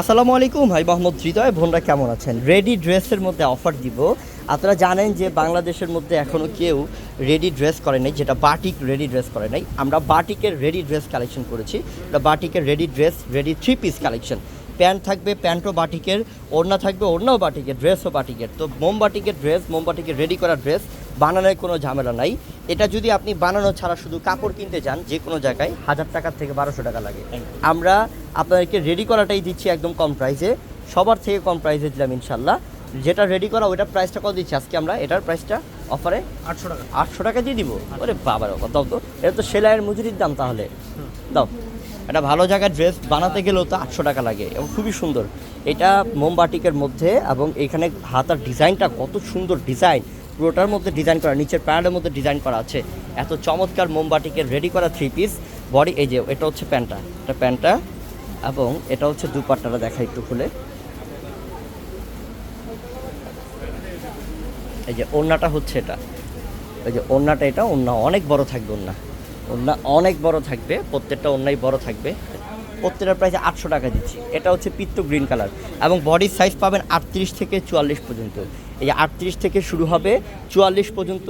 আসসালামু আলাইকুম ভাই মোহাম্মদ হৃদয় বোনরা কেমন আছেন? রেডি ড্রেসের মধ্যে অফার দিব। আপনারা জানেন যে বাংলাদেশের মধ্যে এখনও কেউ রেডি ড্রেস করে নাই যেটা বাটিক রেডি ড্রেস করে নাই। আমরা বাটিকের রেডি ড্রেস কালেকশন করেছি। এটা বাটিকের ready dress ready three piece collection pant থাকবে প্যান্টও বাটিকের ওড়না থাকবে ওড়নাও বাটিকের ড্রেসও বাটিকের তো মোমবাটিকের ড্রেস মোমবাটিকের রেডি করা ড্রেস বানানোর কোনো ঝামেলা নাই। এটা যদি আপনি বানানো ছাড়া শুধু কাপড় কিনতে যান যে কোনো জায়গায় হাজার টাকার থেকে বারোশো টাকা লাগে। আমরা আপনাদেরকে রেডি করাটাই দিচ্ছি একদম কম প্রাইসে সবার থেকে কম প্রাইসে দিলাম ইনশাল্লাহ যেটা রেডি করা ওইটার প্রাইসটা কত দিচ্ছি আজকে আমরা? এটার প্রাইসটা অফারে আটশো টাকা। আটশো টাকা দিয়ে দিব। ওরে বাবার বাবা, দাও তো। এটা তো সেলাইয়ের মজুরির দাম তাহলে। দাও। একটা ভালো জায়গার ড্রেস বানাতে গেলেও তো আটশো টাকা লাগে এবং খুবই সুন্দর। এটা মোমবাটিকের মধ্যে এবং এখানে হাতার ডিজাইনটা কত সুন্দর ডিজাইন। পুরোটার মধ্যে ডিজাইন করা নিচের প্যান্টের মধ্যে ডিজাইন করা আছে। এত চমৎকার মোমবাটিকের রেডি করা থ্রি পিস বডি এই যে এটা হচ্ছে প্যান্টটা। এটা প্যান্টটা এবং এটা হচ্ছে দুপাট্টাটা দেখা একটু খুলে। এই যে ওড়নাটা হচ্ছে এটা। এই যে ওড়নাটা এটা, ওড়না অনেক বড় থাকবে ওড়না। ওড়না অনেক বড় থাকবে, প্রত্যেকটা ওড়নাই বড় থাকবে। প্রত্যেকটার প্রাইসে আটশো টাকা দিচ্ছি। এটা হচ্ছে পিত্ত গ্রিন কালার এবং বডির সাইজ পাবেন আটত্রিশ থেকে চুয়াল্লিশ পর্যন্ত। এই যে আটত্রিশ থেকে শুরু হবে চুয়াল্লিশ পর্যন্ত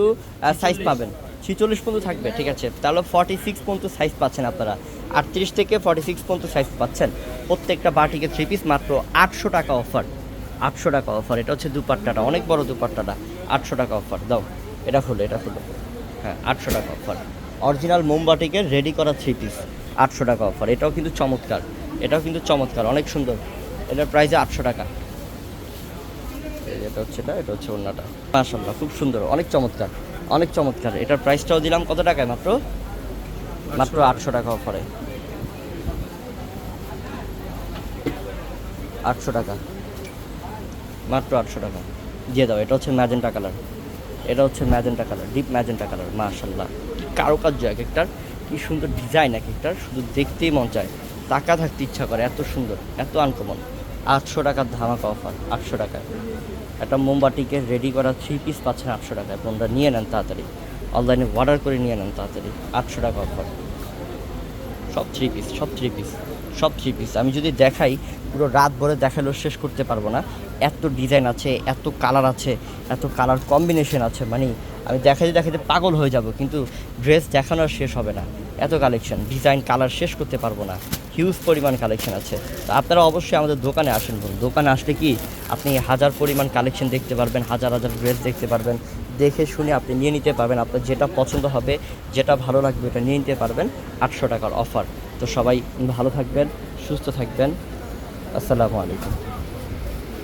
সাইজ পাবেন। ছিচল্লিশ পর্যন্ত থাকবে, ঠিক আছে? তাহলে ফর্টি সিক্স পর্যন্ত সাইজ পাচ্ছেন আপনারা। আটত্রিশ থেকে ফর্টি সিক্স পর্যন্ত সাইজ পাচ্ছেন। প্রত্যেকটা বাটিকে থ্রি পিস মাত্র আটশো টাকা অফার আটশো টাকা অফার এটা হচ্ছে দুপাট্টাটা, অনেক বড় দুপাট্টাটা। আটশো টাকা অফার দাও, এটা খুলো এটা খুলো। হ্যাঁ আটশো টাকা অফার অরিজিনাল মোমবাটিকে রেডি করা থ্রি পিস আটশো টাকা অফার এটাও কিন্তু চমৎকার। এটাও কিন্তু চমৎকার, অনেক সুন্দর। এটার প্রাইসে আটশো টাকা। এটা হচ্ছে এটা এটা হচ্ছে অন্যটা মাশাল্লাহ খুব সুন্দর, অনেক চমৎকার। অনেক চমৎকার। এটার প্রাইসটাও দিলাম কত টাকায় মাত্র? মাত্র আটশো টাকা অফারে আটশো টাকা। মাত্র আটশো টাকা। দিয়ে দাও, এটা হচ্ছে ম্যাজেন্টা কালার এটা হচ্ছে magenta colour deep magenta colour মাশাল্লাহ কি কারুকার্য এক একটার, কি সুন্দর ডিজাইন এক একটার, শুধু দেখতেই মন চায়। টাকা থাকতে ইচ্ছা করে, এত সুন্দর, এত আনকমন আটশো টাকার ধামাকা অফার আটশো টাকায়। একটা মোমবাটিকে রেডি করা থ্রি পিস পাচ্ছেন আটশো টাকায়। তোমরা নিয়ে নেন তাড়াতাড়ি। অনলাইনে অর্ডার করে নিয়ে নেন তাড়াতাড়ি। আটশো টাকা অফার সব থ্রি পিস সব থ্রি পিস সব থ্রি পিস আমি যদি দেখাই, পুরো রাত ভরে দেখালেও শেষ করতে পারব না। এত ডিজাইন আছে, এত কালার আছে, এত কালার কম্বিনেশন আছে। মানে আমি দেখাতে দেখাতে পাগল হয়ে যাব, কিন্তু ড্রেস দেখানো শেষ হবে না। এত কালেকশন ডিজাইন কালার শেষ করতে পারব না। হিউজ পরিমাণ কালেকশন আছে। তো আপনারা অবশ্যই আমাদের দোকানে আসেন বলুন। দোকানে আসলে কি, আপনি হাজার পরিমাণ কালেকশন দেখতে পারবেন, হাজার হাজার ড্রেস দেখতে পারবেন। দেখে শুনে আপনি নিয়ে নিতে পারবেন। আপনার যেটা পছন্দ হবে, যেটা ভালো লাগবে, ওটা নিয়ে নিতে পারবেন। আটশো টাকার অফার তো সবাই ভালো থাকবেন, সুস্থ থাকবেন। আসসালামু আলাইকুম।